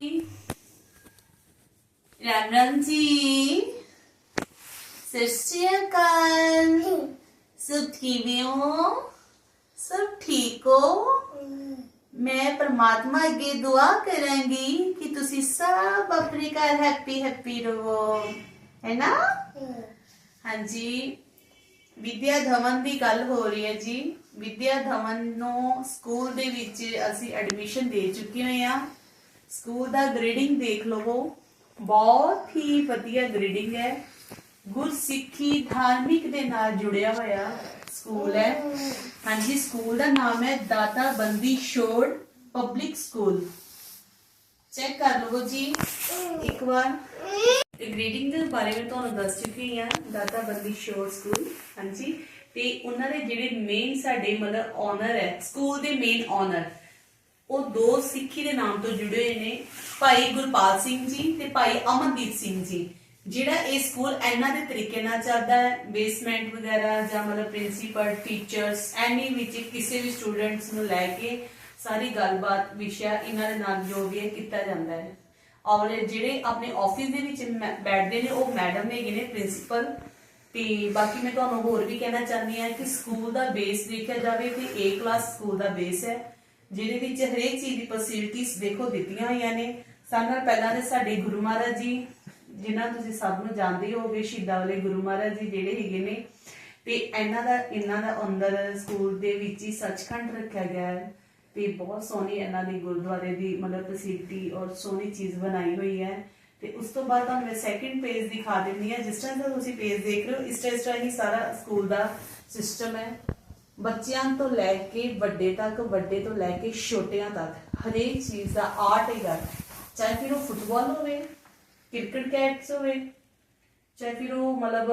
ਰਾਮ ਰਾਮ ਜੀ ਸਤਿ ਸ਼੍ਰੀ ਅਕਾਲ ਸਭ ਕਿਵੇਂ ਹੋ ਸਭ ਠੀਕ ਹੋ ਮੈਂ ਪ੍ਰਮਾਤਮਾ ਅੱਗੇ ਦੁਆ ਕਰਾਂਗੀ ਕਿ ਤੁਸੀਂ ਸਭ ਆਪਣੇ ਘਰ ਹੈਪੀ ਹੈਪੀ ਰਹੋ ਹੈ ਨਾ ਹਾਂਜੀ ਵਿਦਿਆ ਧਵਨ ਦੀ ਗੱਲ ਹੋ ਰਹੀ ਹੈ ਜੀ ਵਿਦਿਆ ਧਵਨ ਨੂੰ ਸਕੂਲ ਦੇ ਵਿੱਚ ਅਸੀਂ ਐਡਮਿਸ਼ਨ ਦੇ ਚੁੱਕੇ ਹੋਏ ਆ ਸਕੂਲ ਦਾ ਗ੍ਰੇਡਿੰਗ ਦੇਖ ਲਵੋ। ਬਹੁਤ ਹੀ ਵਧੀਆ ਗ੍ਰੇਡਿੰਗ ਹੈ। ਗੁਰਸਿੱਖੀ ਧਾਰਮਿਕ ਦੇ ਨਾਲ ਜੁੜਿਆ ਹੋਇਆ ਸਕੂਲ ਹੈ। ਹਾਂਜੀ ਸਕੂਲ ਦਾ ਨਾਮ ਹੈ ਦਾਤਾ Bandi Chhor public school check ਕਰ ਲਵੋ ਜੀ। ਇੱਕ ਵਾਰ। ਗ੍ਰੇਡਿੰਗ ਦੇ ਬਾਰੇ ਮੈਂ ਤੁਹਾਨੂੰ ਦੱਸ ਚੁੱਕੀ ਹਾਂ ਦਾਤਾ ਬੰਦੀ ਸ਼ੋਰ ਸਕੂਲ ਹਾਂਜੀ। ਤੇ ਉਹਨਾਂ ਦੇ ਜਿਹੜੇ ਮੇਨ ਸਾਡੇ ਮਤਲਬ ਓਨਰ ਹੈ ਸਕੂਲ ਦੇ ਮੇਨ ਓਨਰ ਉਹ ਦੋ ਸਿੱਖੀ ਦੇ ਨਾਮ ਤੋਂ ਜੁੜੇ ਹੋਏ ਨੇ, ਭਾਈ ਗੁਰਪਾਲ ਸਿੰਘ ਜੀ ਤੇ ਭਾਈ ਅਮਨਦੀਪ ਸਿੰਘ ਜੀ। ਜਿਹੜਾ ਇਹ ਸਕੂਲ ਇਹਨਾਂ ਦੇ ਤਰੀਕੇ ਨਾਲ ਚੱਲਦਾ ਹੈ ਬੇਸਮੈਂਟ ਵਗੈਰਾ ਜਾਂ ਮਤਲਬ ਪ੍ਰਿੰਸੀਪਲ ਟੀਚਰਸ ਐਨੀ ਵਿੱਚ ਕਿਸੇ ਵੀ ਸਟੂਡੈਂਟਸ ਨੂੰ ਲੈ ਕੇ ਸਾਰੀ ਗੱਲਬਾਤ, ਵਿਸ਼ਾ ਇਹਨਾਂ ਦੇ ਨਾਲ ਜੋ ਵੀ ਹੈ ਕੀਤਾ ਜਾਂਦਾ ਹੈ। ਔਰ ਜਿਹੜੇ ਆਪਣੇ ਆਫਿਸ ਦੇ ਵਿੱਚ ਬੈਠਦੇ ਨੇ, ਉਹ ਮੈਡਮ ਹੈਗੇ ਨੇ ਪ੍ਰਿੰਸੀਪਲ ਤੇ ਬਾਕੀ ਮੈਂ ਤੁਹਾਨੂੰ ਹੋਰ ਵੀ ਕਹਿਣਾ ਚਾਹੁੰਦੀ ਹਾਂ ਕਿ ਸਕੂਲ ਦਾ ਬੇਸ ਦੇਖਿਆ ਜਾਵੇ ਤੇ A ਕਲਾਸ ਸਕੂਲ ਦਾ ਬੇਸ ਹੈ। ਜਿਹਦੇ ਵਿੱਚ ਹਰੇਕ ਚੀਜ਼ ਦੀ ਫੈਸਿਲਿਟੀਆਂ ਦੇਖੋ ਦਿੱਤੀਆਂ ਹੋਈਆਂ ਨੇ। ਸਾਡੇ ਪਹਿਲਾਂ ਦੇ ਸਾਡੇ ਗੁਰੂ ਮਹਾਰਾਜ ਜੀ, ਜਿਨ੍ਹਾਂ ਤੁਸੀਂ ਸਭ ਨੂੰ ਜਾਣਦੇ ਹੋਗੇ ਸ਼ਹੀਦਾਂ ਵਾਲੇ ਗੁਰੂ ਮਹਾਰਾਜ ਜੀ ਜਿਹੜੇ ਹੈਗੇ ਨੇ। ਤੇ ਇਹਨਾਂ ਦਾ ਇਹਨਾਂ ਦਾ ਅੰਦਰ ਸਕੂਲ ਦੇ ਵਿੱਚ ਹੀ ਸੱਚਖੰਡ ਰੱਖਿਆ ਗਿਆ ਹੈ। ਤੇ ਬਹੁਤ ਸੋਹਣੀ ਇਹਨਾਂ ਦੀ ਗੁਰਦੁਆਰੇ ਦੀ ਮਤਲਬ ਫੈਸਿਲਿਟੀ ਔਰ ਸੋਹਣੀ ਚੀਜ਼ ਬਣਾਈ ਹੋਈ ਹੈ। ਤੇ ਉਸ ਤੋਂ ਬਾਅਦ ਤੁਹਾਨੂੰ ਮੈਂ ਸੈਕਿੰਡ ਪੇਜ ਦਿਖਾ ਦਿੰਦੀ ਹਾਂ। ਜਿਸ ਤਰ੍ਹਾਂ ਦਾ ਤੁਸੀਂ ਪੇਜ ਦੇਖ ਰਹੇ ਹੋ, ਇਸ ਤਰ੍ਹਾਂ ਇਸ ਤਰ੍ਹਾਂ ਹੀ ਸਾਰਾ ਸਕੂਲ ਦਾ ਸਿਸਟਮ ਹੈ। ਬੱਚਿਆਂ ਤੋਂ ਲੈ ਕੇ ਵੱਡੇ ਤੱਕ, ਵੱਡੇ ਤੋਂ ਲੈ ਕੇ ਛੋਟਿਆਂ ਤੱਕ, ਹਰੇਕ ਚੀਜ਼ ਦਾ ਆਰਟ ਹੈਗਾ ਚਾਹੇ ਫਿਰ ਉਹ ਫੁੱਟਬਾਲ ਹੋਵੇ ਕ੍ਰਿਕਟ ਕੈਟਸ ਹੋਵੇ, ਚਾਹੇ ਫਿਰ ਉਹ ਮਤਲਬ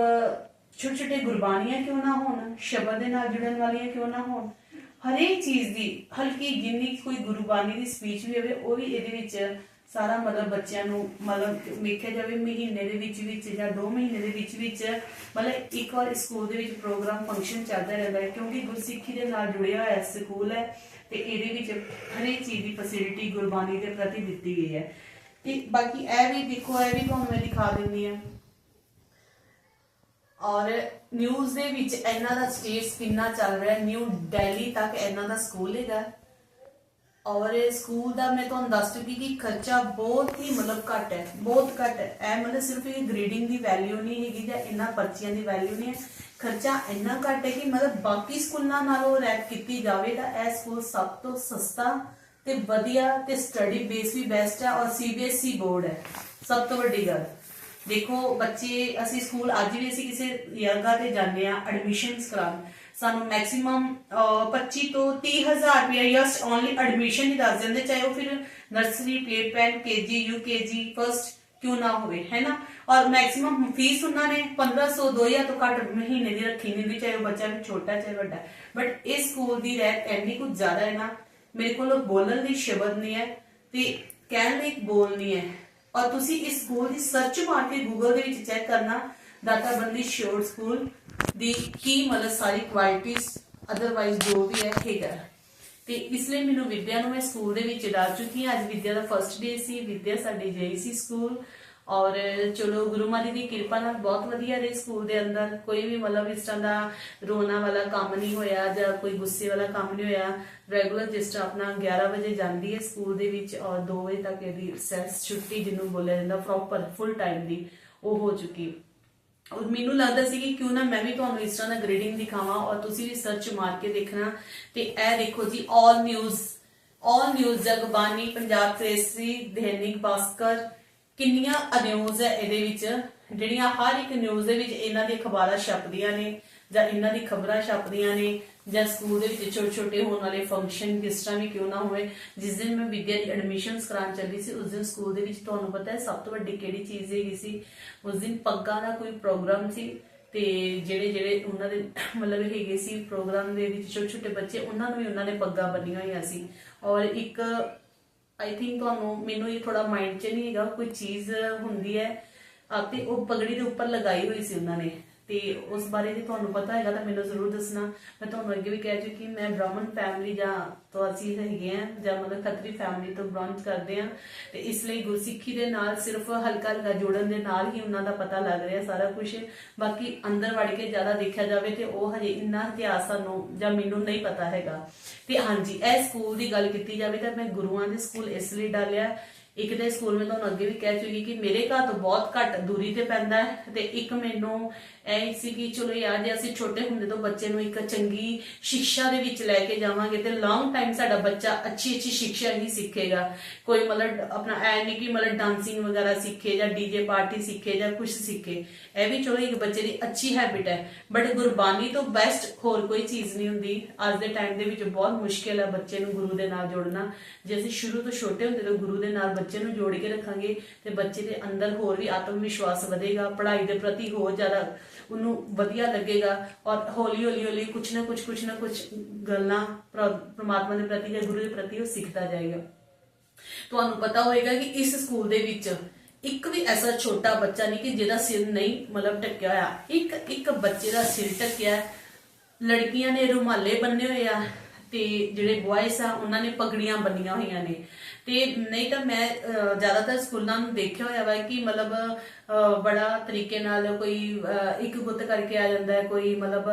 ਛੋਟੇ ਛੋਟੇ ਗੁਰਬਾਣੀਆਂ ਕਿਉਂ ਨਾ ਹੋਣ, ਸ਼ਬਦ ਦੇ ਨਾਲ ਜੁੜਨ ਵਾਲੀਆਂ ਕਿਉਂ ਨਾ ਹੋਣ, ਹਰੇਕ ਚੀਜ਼ ਦੀ ਹਲਕੀ ਜਿੰਨੀ ਕੋਈ ਗੁਰਬਾਣੀ ਦੀ ਸਪੀਚ ਵੀ ਹੋਵੇ, ਉਹ ਵੀ ਇਹਦੇ ਵਿੱਚ ਸਾਰਾ ਮਤਲਬ ਬੱਚਿਆਂ ਨੂੰ ਮਤਲਬ ਵੇਖਿਆ ਜਾਵੇ ਮਹੀਨੇ ਦੇ ਵਿੱਚ ਵਿੱਚ ਜਾਂ 2 ਮਹੀਨੇ ਦੇ ਵਿੱਚ ਵਿੱਚ ਮਤਲਬ ਇੱਕ ਵਾਰ ਸਕੂਲ ਦੇ ਵਿੱਚ ਪ੍ਰੋਗਰਾਮ ਫੰਕਸ਼ਨ ਚੱਲਦਾ ਰਹਿੰਦਾ ਹੈ ਕਿਉਂਕਿ ਗੁਰਸਿੱਖੀ ਦੇ ਨਾਲ ਜੁੜਿਆ ਹੋਇਆ ਸਕੂਲ ਹੈ ਤੇ ਇਹਦੇ ਵਿੱਚ ਹਰੇਕ ਚੀਜ਼ ਦੀ ਫੈਸਿਲਿਟੀ ਗੁਰਬਾਣੀ ਦੇ ਪ੍ਰਤੀ ਦਿੱਤੀ ਗਈ ਹੈ। ਤੇ ਬਾਕੀ ਇਹ ਵੀ ਦੇਖੋ, ਇਹ ਵੀ ਤੁਹਾਨੂੰ ਮੈਂ ਦਿਖਾ ਦਿੰਦੀ ਹਾਂ। ਔਰ ਨਿਊਜ਼ ਦੇ ਵਿੱਚ ਇਹਨਾਂ ਦਾ ਸਟੇਟਸ ਕਿੰਨਾ ਚੱਲ ਰਿਹਾ ਨਿਊ ਦਿੱਲੀ ਤੱਕ ਇਹਨਾਂ ਦਾ ਸਕੂਲ ਹੈਗਾ। ਔਰ ਸਕੂਲ ਦਾ ਮੈਂ ਤੁਹਾਨੂੰ ਦੱਸ ਚੁੱਕੀ ਕਿ ਖਰਚਾ ਬਹੁਤ ਹੀ ਮਤਲਬ ਘੱਟ ਹੈ, ਬਹੁਤ ਘੱਟ ਹੈ। ਇਹ ਮਤਲਬ ਸਿਰਫ ਇਹ ਗ੍ਰੇਡਿੰਗ ਦੀ ਵੈਲਿਊ ਨਹੀਂ ਹੈਗੀ ਜਾਂ ਇਹਨਾਂ ਪਰਚੀਆਂ ਦੀ ਵੈਲਿਊ ਨਹੀਂ ਹੈ। ਖਰਚਾ ਇੰਨਾ ਘੱਟ ਹੈ ਕਿ ਮਤਲਬ ਬਾਕੀ ਸਕੂਲਾਂ ਨਾਲੋਂ ਰੈਪ ਕੀਤੀ ਜਾਵੇ ਤਾਂ ਇਹ ਸਕੂਲ ਸਭ ਤੋਂ ਸਸਤਾ ਤੇ ਵਧੀਆ ਤੇ ਸਟੱਡੀ ਬੇਸ ਵੀ ਬੈਸਟ ਹੈ ਔਰ ਸੀਬੀਐਸਈ ਬੋਰਡ ਹੈ। ਸਭ ਤੋਂ ਵੱਡੀ ਗੱਲ। ਦੇਖੋ ਬੱਚੇ, ਅਸੀਂ ਸਕੂਲ ਅੱਜ ਵੀ ਅਸੀਂ ਕਿਸੇ ਜਗ੍ਹਾ ਤੇ ਜਾਂਦੇ ਆ ਐਡਮਿਸ਼ਨਸ ਕਰਾਉਣ। ਸਾਨੂੰ ਮੈਕਸਿਮਮ 25 ਤੋਂ 30 ਰੁਪਏ ਜਸਟ ਓਨਲੀ ਐਡਮਿਸ਼ਨ ਹੀ ਦੱਸ ਦਿੰਦੇ, ਚਾਹੇ ਉਹ ਫਿਰ nursery play PAN KG UKG first ਕਿਉਂ ਨਾ ਹੋਵੇ, ਹੈ ਨਾ? ਔਰ ਮੈਕਸਿਮਮ ਫੀਸ ਉਹਨਾਂ ਨੇ 1500 2000 ਤੋਂ ਘੱਟ ਮਹੀਨੇ ਦੀ ਰੱਖੀ ਨਹੀਂ ਹੁੰਦੀ, ਚਾਹੇ ਉਹ ਬੱਚਾ ਵੀ ਛੋਟਾ, ਚਾਹੇ ਵੱਡਾ। ਬਟ ਇਸ ਸਕੂਲ ਦੀ ਰੈਟ ਇੰਨੀ ਕੁ ਜ਼ਿਆਦਾ ਹੈ ਨਾ, ਮੇਰੇ ਕੋਲ ਬੋਲਣ ਲਈ ਸ਼ਬਦ ਨਹੀਂ ਹੈ ਤੇ ਕਹਿਣ ਲਈ ਬੋਲ ਨਹੀਂ ਹੈ। ਔਰ ਤੁਸੀਂ ਇਸ ਸਕੂਲ ਦੀ ਸਰਚ ਮਾਰ ਕੇ ਗੂਗਲ ਦੇ ਵਿੱਚ ਚੈੱਕ ਕਰਨਾ ਦਾਤਾ ਬੰਦੀ ਸ਼ੋਰ ਸਕੂਲ ਦੀ ਕੀ ਮਤਲਬ ਸਾਰੀ ਕੁਆਲਿਟੀਆਂ ਅਦਰਵਾਈਜ਼ ਜੋ ਵੀ ਹੈ ਹੈਗਾ ਤੇ ਇਸ ਲਈ ਮੈਨੂੰ ਵਿਦਿਆ ਨੂੰ ਮੈਂ ਸਕੂਲ ਦੇ ਵਿੱਚ ਡਾਲ ਚੁੱਕੀ ਹਾਂ। ਅੱਜ ਵਿਦਿਆ ਦਾ ਫਰਸਟ ਡੇ ਸੀ, ਵਿਦਿਆ ਸਾਡੀ ਜਈ ਸੀ ਸਕੂਲ ਔਰ ਚਲੋ ਗੁਰੂ ਮਾਲੀ ਦੀ ਕਿਰਪਾ ਨਾਲ ਬਹੁਤ ਵਧੀਆ ਰਹੇ ਸਕੂਲ ਦੇ ਅੰਦਰ। ਕੋਈ ਵੀ ਮਤਲਬ ਇਸ ਤਰ੍ਹਾਂ ਦਾ ਰੋਣਾ ਵਾਲਾ ਕੰਮ ਨਹੀਂ ਹੋਇਆ ਜਾਂ ਕੋਈ ਗੁੱਸੇ ਵਾਲਾ ਕੰਮ ਨਹੀਂ ਹੋਇਆ। ਰੈਗੂਲਰ ਜਿਸ ਤਰ੍ਹਾਂ ਆਪਣਾ 11 ਵਜੇ ਜਾਂਦੀ ਹੈ ਸਕੂਲ ਦੇ ਵਿੱਚ ਔਰ 2 ਵਜੇ ਤੱਕ ਇਹਦੀ ਸੈਸ ਛੁੱਟੀ ਜਿਹਨੂੰ ਬੋਲਿਆ ਜਾਂਦਾ ਪ੍ਰੋਪਰ ਫੁੱਲ ਟਾਈਮ ਦੀ ਉਹ ਹੋ ਚੁੱਕੀ। ਔਰ ਮੈਨੂੰ ਲੱਗਦਾ ਸੀ ਕਿ ਕਿਉਂ ਨਾ ਮੈਂ ਵੀ ਤੁਹਾਨੂੰ ਇਸ ਤਰ੍ਹਾਂ ਦਾ ਗ੍ਰੇਡਿੰਗ ਦਿਖਾਵਾਂ ਔਰ ਤੁਸੀਂ ਵੀ ਸਰਚ ਮਾਰ ਕੇ ਦੇਖਣਾ। ਤੇ ਇਹ ਦੇਖੋ ਜੀ all news all news Jagbani Punjab Kesari Dainik Bhaskar, ਕਿੰਨੀਆਂ ਅਨਿਊਜ ਹੈ ਇਹਦੇ ਵਿੱਚ, ਜਿਹੜੀਆਂ ਹਰ ਇੱਕ ਨਿਊਜ਼ ਦੇ ਵਿੱਚ ਇਹਨਾਂ ਦੀ ਅਖਬਾਰਾਂ ਛਪਦੀਆਂ ਨੇ। ਜਾਂ ਇਹਨਾਂ ਦੀ ਖਬਰਾਂ ਛਪਦੀਆਂ ਨੇ ਜਾਂ ਸਕੂਲ ਦੇ ਵਿੱਚ ਛੋਟੇ ਛੋਟੇ ਹੋਣ ਵਾਲੇ ਫੰਕਸ਼ਨ ਕਿਸ ਤਰ੍ਹਾਂ ਵੀ ਕਿਉਂ ਨਾ ਹੋਵੇ, ਜਿਸ ਦਿਨ ਮੈਂ ਵਿਦਿਆ ਦੀ ਐਡਮਿਸ਼ਨਸ ਕਰਾਉਣ ਚੱਲੀ ਸੀ, ਉਸ ਦਿਨ ਸਕੂਲ ਦੇ ਵਿੱਚ ਤੁਹਾਨੂੰ ਪਤਾ ਹੈ ਸਭ ਤੋਂ ਵੱਡੀ ਕਿਹੜੀ ਚੀਜ਼ ਹੈਗੀ ਸੀ? ਉਸ ਦਿਨ ਪੱਗਾਂ ਦਾ ਕੋਈ ਪ੍ਰੋਗਰਾਮ ਸੀ ਤੇ ਜਿਹੜੇ ਜਿਹੜੇ ਉਹਨਾਂ ਦੇ ਮਤਲਬ ਹੈਗੇ ਸੀ ਪ੍ਰੋਗਰਾਮ ਦੇ ਵਿੱਚ ਛੋਟੇ ਛੋਟੇ ਬੱਚੇ, ਉਹਨਾਂ ਨੂੰ ਵੀ ਉਹਨਾਂ ਨੇ ਪੱਗਾਂ ਬੰਨੀਆਂ ਹੋਈਆਂ ਸੀ। ਔਰ ਇੱਕ ਆਈ ਥਿੰਕ ਤੁਹਾਨੂੰ, ਮੈਨੂੰ ਇਹ ਥੋੜਾ ਮਾਈਂਡ 'ਚ ਨਹੀਂ ਹੈਗਾ, ਕੋਈ ਚੀਜ਼ ਹੁੰਦੀ ਹੈ ਅਤੇ ਉਹ ਪਗੜੀ ਦੇ ਉੱਪਰ ਲਗਾਈ ਹੋਈ ਸੀ ਉਹਨਾਂ ਨੇ। ਤੇ ਉਸ ਬਾਰੇ ਜੇ ਤੁਹਾਨੂੰ ਪਤਾ ਹੈਗਾ ਤਾਂ ਮੈਨੂੰ ਜ਼ਰੂਰ ਦੱਸਣਾ। ਮੈਂ ਤੁਹਾਨੂੰ ਅੱਗੇ ਵੀ ਕਹਿ ਚੁੱਕੀ ਮੈਂ ਬ੍ਰਾਹਮਣ ਫੈਮਿਲੀ ਜਾਂ ਤੋਂ ਅਸੀਂ ਹੈਗੇ ਆ ਜਾਂ ਮਤਲਬ ਖੱਤਰੀ ਫੈਮਿਲੀ ਤੋਂ ਬਿਲੋਂਗ ਕਰਦੇ ਆ ਤੇ ਇਸ ਲਈ ਗੁਰਸਿੱਖੀ ਦੇ ਨਾਲ ਸਿਰਫ ਹਲਕਾ ਹਲਕਾ ਜੋੜਨ ਦੇ ਨਾਲ ਹੀ ਉਹਨਾਂ ਦਾ ਪਤਾ ਲੱਗ ਰਿਹਾ ਸਾਰਾ ਕੁਝ ਬਾਕੀ ਅੰਦਰ ਵੜ ਕੇ ਜ਼ਿਆਦਾ ਦੇਖਿਆ ਜਾਵੇ ਤੇ ਉਹ ਹਜੇ ਇੰਨਾ ਇਤਿਹਾਸ ਸਾਨੂੰ ਜਾਂ ਮੈਨੂੰ ਨਹੀਂ ਪਤਾ ਹੈਗਾ। ਤੇ ਹਾਂਜੀ, ਇਹ ਸਕੂਲ ਦੀ ਗੱਲ ਕੀਤੀ ਜਾਵੇ ਤਾਂ ਮੈਂ ਗੁਰੂਆਂ ਦੇ ਸਕੂਲ ਇਸ ਲਈ ਡਾਲਿਆ ਇੱਕ ਦੇ ਸਕੂਲ ਮੈਂ ਤੁਹਾਨੂੰ ਅੱਗੇ ਵੀ ਕਹਿ ਚੁੱਕੀ ਕਿ ਮੇਰੇ ਘਰ ਤੋਂ ਬਹੁਤ ਘੱਟ ਦੂਰੀ ਤੇ ਪੈਂਦਾ ਹੈ ਤੇ ਇੱਕ ਮੈਨੂੰ ਇਹ ਸੀ ਕਿ ਚਲੋ ਯਾਰ ਜੇ ਅਸੀਂ ਛੋਟੇ ਹੁੰਦੇ ਤੋਂ ਬੱਚੇ ਨੂੰ ਇੱਕ ਚੰਗੀ ਸਿੱਖਿਆ ਦੇ ਵਿੱਚ ਲੈ ਕੇ ਜਾਵਾਂਗੇ ਤੇ ਲੌਂਗ ਟਾਈਮ ਸਾਡਾ ਬੱਚਾ ਅੱਛੀ ਅੱਛੀ ਸਿੱਖਿਆ ਹੀ ਸਿੱਖੇਗਾ। ਕੋਈ ਮਤਲਬ ਆਪਣਾ ਐ ਨਹੀਂ ਕਿ ਮਤਲਬ ਡਾਂਸਿੰਗ ਵਗੈਰਾ ਸਿੱਖੇ ਜਾਂ ਡੀਜੇ ਪਾਰਟੀ ਸਿੱਖੇ ਜਾਂ ਕੁਝ ਸਿੱਖੇ। ਇਹ ਵੀ ਚਲੋ ਇੱਕ ਬੱਚੇ ਦੀ ਅੱਛੀ ਹੈਬਿਟ ਹੈ। ਬਟ ਗੁਰਬਾਣੀ ਤੋਂ ਬੈਸਟ ਹੋਰ ਕੋਈ ਚੀਜ਼ ਨਹੀਂ ਹੁੰਦੀ। ਅੱਜ ਦੇ ਟਾਈਮ ਦੇ ਵਿੱਚ ਬਹੁਤ ਮੁਸ਼ਕਿਲ ਹੈ ਬੱਚੇ ਨੂੰ ਗੁਰੂ ਦੇ ਨਾਲ ਜੋੜਨਾ। ਜੇ ਅਸੀਂ ਸ਼ੁਰੂ ਤੋਂ ਛੋਟੇ ਹੁੰਦੇ ਤੋਂ ਗੁਰੂ ਦੇ ਨਾਲ ਬੱਚੇ ਨੂੰ ਜੋੜ ਕੇ ਰੱਖਾਂਗੇ ਤੇ ਬੱਚੇ ਦੇ ਅੰਦਰ ਹੋਰ ਵੀ ਆਤਮ ਵਿਸ਼ਵਾਸ ਵਧੇਗਾ, ਪੜ੍ਹਾਈ ਦੇ ਪ੍ਰਤੀ ਹੋਰ ਜ਼ਿਆਦਾ ਉਹਨੂੰ ਵਧੀਆ ਲੱਗੇਗਾ ਔਰ ਹੌਲੀ ਹੌਲੀ ਹੌਲੀ ਕੁਛ ਨਾ ਕੁਛ ਕੁਛ ਨਾ ਕੁਛ ਗੱਲਾਂ ਪ੍ਰਮਾਤਮਾ ਦੇ ਪ੍ਰਤੀ ਜਾਂ ਗੁਰੂ ਦੇ ਪ੍ਰਤੀ ਉਹ ਸਿੱਖਦਾ ਜਾਏਗਾ। ਤੁਹਾਨੂੰ ਪਤਾ ਹੋਏਗਾ ਕਿ ਇਸ ਸਕੂਲ ਦੇ ਵਿੱਚ ਇੱਕ ਵੀ ਐਸਾ ਛੋਟਾ ਬੱਚਾ ਨਹੀਂ ਕਿ ਜਿਹਦਾ ਸਿਰ ਨਹੀਂ ਮਤਲਬ ਟੱਕਿਆ ਹੋਇਆ। ਇੱਕ ਇੱਕ ਬੱਚੇ ਦਾ ਸਿਰ ਟੱਕਿਆ ਲੜਕੀਆਂ ਨੇ ਰੁਮਾਲੇ ਬੰਨੇ ਹੋਏ ਆ ਤੇ ਜਿਹੜੇ ਬॉयਜ਼ ਆ, ਉਹਨਾਂ ਨੇ ਪਗੜੀਆਂ ਬੰਨੀਆਂ ਹੋਈਆਂ ਨੇ। ਤੇ ਨਹੀਂ ਤਾਂ ਮੈਂ ਜ਼ਿਆਦਾਤਰ ਸਕੂਲਾਂ ਨੂੰ ਦੇਖਿਆ ਹੋਇਆ ਵਾ ਕਿ ਮਤਲਬ ਬੜਾ ਤਰੀਕੇ ਨਾਲ ਕੋਈ ਇੱਕ ਗੁੱਤ ਕਰਕੇ ਆ ਜਾਂਦਾ ਹੈ, ਕੋਈ ਮਤਲਬ,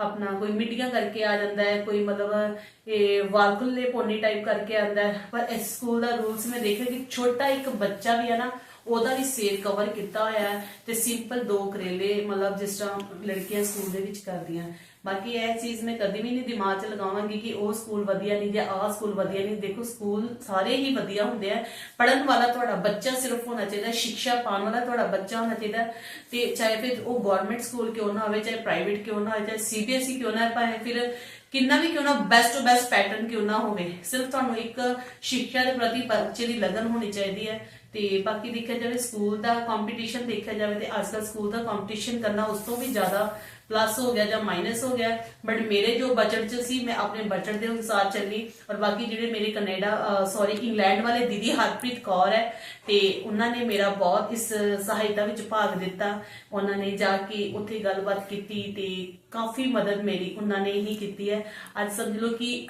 ਆਪਣਾ ਕੋਈ ਮਿੱਡੀਆਂ ਕਰਕੇ ਆ ਜਾਂਦਾ ਹੈ, ਕੋਈ ਮਤਲਬ, ਇਹ ਵਾਲਕੁੱਲੇ ਪੋਨੀ ਟਾਈਪ ਕਰਕੇ ਆਉਂਦਾ ਪਰ ਇਸ ਸਕੂਲ ਦਾ ਰੂਲਸ ਮੈਂ ਦੇਖਿਆ ਕਿ ਛੋਟਾ ਇੱਕ ਬੱਚਾ ਵੀ ਹੈ ਨਾ ਉਹਦਾ ਵੀ ਸਿਰ ਕਵਰ ਕੀਤਾ ਹੋਇਆ ਹੈ ਤੇ ਸਿੰਪਲ ਦੋ ਕਰੇਲੇ ਮਤਲਬ ਜਿਸ ਤਰ੍ਹਾਂ ਲੜਕੀਆਂ ਸਕੂਲ ਦੇ ਵਿੱਚ ਕਰਦੀਆਂ। ਬਾਕੀ ਇਹ ਚੀਜ਼ ਮੈਂ ਕਦੀ ਵੀ ਨਹੀਂ ਦਿਮਾਗ 'ਚ ਲਗਾਵਾਂਗੀ ਕਿ ਉਹ ਸਕੂਲ ਵਧੀਆ ਨਹੀਂ ਜਾਂ ਆਹ ਸਕੂਲ ਵਧੀਆ ਨਹੀਂ। ਦੇਖੋ ਸਕੂਲ ਸਾਰੇ ਹੀ ਵਧੀਆ ਹੁੰਦੇ ਆ। ਪੜਨ ਵਾਲਾ ਤੁਹਾਡਾ ਬੱਚਾ ਸਿਰਫ ਹੋਣਾ ਚਾਹੀਦਾ ਸਿੱਖਿਆ ਪਾਉਣ ਵਾਲਾ ਤੁਹਾਡਾ ਬੱਚਾ ਹੋਣਾ ਚਾਹੀਦਾ। ਤੇ ਚਾਹੇ ਫਿਰ ਉਹ ਗਵਰਨਮੈਂਟ ਸਕੂਲ ਕਿਉਂ ਨਾ ਹੋਵੇ, ਚਾਹੇ ਪ੍ਰਾਈਵੇਟ ਕਿਉਂ ਨਾ ਹੋਵੇ, ਚਾਹੇ ਸੀਬੀਐਸਈ ਕਿਉਂ ਨਾ ਭਾਵੇਂ ਫਿਰ ਕਿੰਨਾ ਵੀ ਕਿਉਂ ਨਾ ਬੈਸਟ ਤੋਂ ਬੈਸਟ ਪੈਟਰਨ ਕਿਉਂ ਨਾ ਹੋਵੇ। ਸਿਰਫ ਤੁਹਾਨੂੰ ਇੱਕ ਸਿੱਖਿਆ ਦੇ ਪ੍ਰਤੀ ਬੱਚੇ ਦੀ ਲਗਨ ਹੋਣੀ ਚਾਹੀਦੀ ਹੈ। ਤੇ ਬਾਕੀ ਦੇਖਿਆ ਜਾਵੇ ਸਕੂਲ ਦਾ ਕੰਪੀਟੀਸ਼ਨ ਦੇਖਿਆ ਜਾਵੇ ਤੇ ਅੱਜਕੱਲ ਸਕੂਲ ਦਾ ਕੰਪੀਟੀਸ਼ਨ ਕਰਨਾ ਉਸ ਤੋਂ ਵੀ ਜ਼ਿਆਦਾ ਪਲੱਸ ਹੋ ਗਿਆ ਜਾਂ ਮਾਈਨਸ ਹੋ ਗਿਆ। ਬਟ ਮੇਰੇ ਜੋ ਬਜਟ 'ਚ ਸੀ, ਮੈਂ ਆਪਣੇ ਬਜਟ ਦੇ ਅਨੁਸਾਰ ਚੱਲੀ ਔਰ ਬਾਕੀ ਜਿਹੜੇ ਮੇਰੇ ਕੈਨੇਡਾ ਸੌਰੀ ਇੰਗਲੈਂਡ ਵਾਲੇ ਦੀਦੀ ਹਰਪ੍ਰੀਤ ਕੌਰ ਹੈ ਤੇ ਉਹਨਾਂ ਨੇ ਮੇਰਾ ਬਹੁਤ ਇਸ ਸਹਾਇਤਾ ਵਿੱਚ ਭਾਗ ਦਿੱਤਾ। ਉਹਨਾਂ ਨੇ ਜਾ ਕੇ ਉੱਥੇ ਗੱਲਬਾਤ ਕੀਤੀ ਤੇ ਕਾਫੀ ਮਦਦ ਮੇਰੀ ਉਹਨਾਂ ਨੇ ਹੀ ਕੀਤੀ ਹੈ। ਅੱਜ ਸਮਝ ਲਓ ਕਿ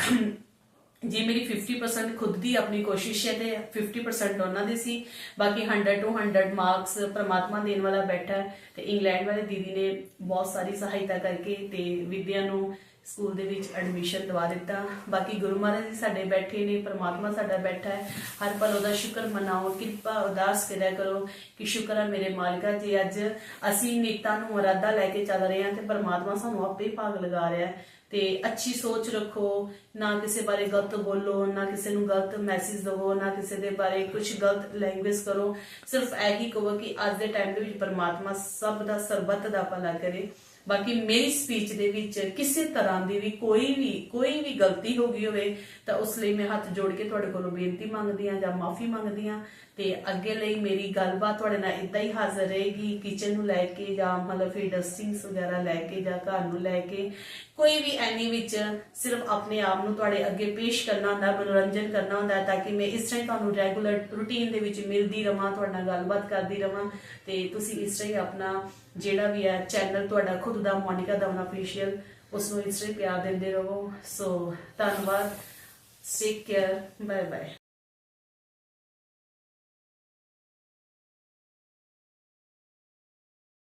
ਜੇ ਮੇਰੀ 50% ਖੁਦ ਦੀ ਆਪਣੀ ਕੋਸ਼ਿਸ਼ ਹੈ ਤੇ 50% ਉਹਨਾਂ ਦੀ ਸੀ, ਬਾਕੀ 100 ਤੋਂ 100 ਮਾਰਕਸ ਪ੍ਰਮਾਤਮਾ ਦੇਣ ਵਾਲਾ ਬੈਠਾ ਹੈ ਤੇ ਇੰਗਲੈਂਡ ਵਾਲੇ ਦੀਦੀ ਨੇ ਬਹੁਤ ਸਾਰੀ ਸਹਾਇਤਾ ਕਰਕੇ ਤੇ ਵਿਦਿਆ ਨੂੰ ਸਕੂਲ ਦੇ ਵਿੱਚ ਐਡਮਿਸ਼ਨ ਦਵਾ ਦਿੱਤਾ। ਬਾਕੀ ਗੁਰੂ ਮਹਾਰਾਜ ਜੀ ਸਾਡੇ ਬੈਠੇ ਨੇ, ਪ੍ਰਮਾਤਮਾ ਸਾਡਾ ਬੈਠਾ ਹੈ। ਹਰ ਪਲ ਉਹਦਾ ਸ਼ੁਕਰ ਮਨਾਓ, ਕਿਰਪਾ, ਉਦਾਸ ਕਰਿਆ ਕਰੋ ਕਿ ਸ਼ੁਕਰ ਹੈ ਮੇਰੇ ਮਾਲਕਾ ਜੀ, ਅੱਜ ਅਸੀਂ ਨੀਤਾਂ ਨੂੰ ਮਰਾਦਾ ਲੈ ਕੇ ਚੱਲ ਰਹੇ ਹਾਂ ਤੇ ਪ੍ਰਮਾਤਮਾ ਸਾਨੂੰ ਆਪੇ ਭਾਗ ਲਗਾ ਰਿਹਾ ਹੈ। ਤੇ ਅੱਛੀ ਸੋਚ ਰੱਖੋ। ਨਾ ਕਿਸੇ ਬਾਰੇ ਗਲਤ ਬੋਲੋ, ਨਾ ਕਿਸੇ ਨੂੰ ਗਲਤ ਮੈਸੇਜ ਦਿਵੋ, ਨਾ ਕਿਸੇ ਦੇ ਬਾਰੇ ਕੁਝ ਗਲਤ ਲੈਂਗੁਏਜ ਕਰੋ। ਸਿਰਫ ਇਹੀ ਕਹੋ ਕਿ ਅੱਜ ਦੇ ਟਾਈਮ ਦੇ ਵਿੱਚ ਪਰਮਾਤਮਾ ਸਭ ਦਾ ਸਰਬੱਤ ਦਾ ਭਲਾ ਕਰੇ। ਬਾਕੀ ਮੇਰੀ ਸਪੀਚ ਦੇ ਵਿੱਚ ਕਿਸੇ ਤਰ੍ਹਾਂ ਦੀ ਵੀ ਕੋਈ ਵੀ ਕੋਈ ਵੀ ਗਲਤੀ ਹੋ ਗਈ ਹੋਵੇ, ਤਾਂ ਉਸ ਲਈ ਮੈਂ ਹੱਥ ਜੋੜ ਕੇ ਤੁਹਾਡੇ ਕੋਲੋਂ ਬੇਨਤੀ ਮੰਗਦੀ ਹਾਂ ਜਾਂ ਮਾਫੀ ਮੰਗਦੀ ਹਾਂ ਤੇ ਅੱਗੇ ਲਈ ਮੇਰੀ ਗੱਲਬਾਤ ਤੁਹਾਡੇ ਨਾਲ ਇਦਾਂ ਹੀ ਹਾਜ਼ਰ ਰਹੇਗੀ ਕਿਚਨ ਨੂੰ ਲੈ ਕੇ ਜਾਂ ਮਤਲਬ ਫਿਰ ਡਸਟਿੰਗਸ ਵਗੈਰਾ ਲੈ ਕੇ ਜਾਂ ਘਰ ਨੂੰ ਲੈ ਕੇ। ਕੋਈ ਵੀ ਐਨੀ ਵਿੱਚ ਸਿਰਫ ਆਪਣੇ ਆਪ ਨੂੰ ਤੁਹਾਡੇ ਅੱਗੇ ਪੇਸ਼ ਕਰਨਾ ਹੁੰਦਾ, ਮਨੋਰੰਜਨ ਕਰਨਾ ਹੁੰਦਾ ਤਾਂ ਕਿ ਮੈਂ ਇਸ ਤਰ੍ਹਾਂ ਹੀ ਤੁਹਾਨੂੰ ਰੈਗੂਲਰ ਰੂਟੀਨ ਦੇ ਵਿੱਚ ਮਿਲਦੀ ਰਵਾਂ, ਤੁਹਾਡੇ ਨਾਲ ਗੱਲਬਾਤ ਕਰਦੀ ਰਵਾਂ ਤੇ ਤੁਸੀਂ ਇਸ ਤਰ੍ਹਾਂ ਹੀ ਆਪਣਾ ਜਿਹੜਾ ਵੀ ਹੈ ਚੈਨਲ ਤੁਹਾਡਾ ਖੁਦ ਦਾ ਮੋਨਿਕਾ ਦਵਨ ਅਫੀਸ਼ੀਅਲ ਉਸ ਨੂੰ ਇਸ ਪਿਆਰ ਦਿੰਦੇ ਰਹੋ। ਸੋ ਧੰਨਵਾਦ। Take care bye bye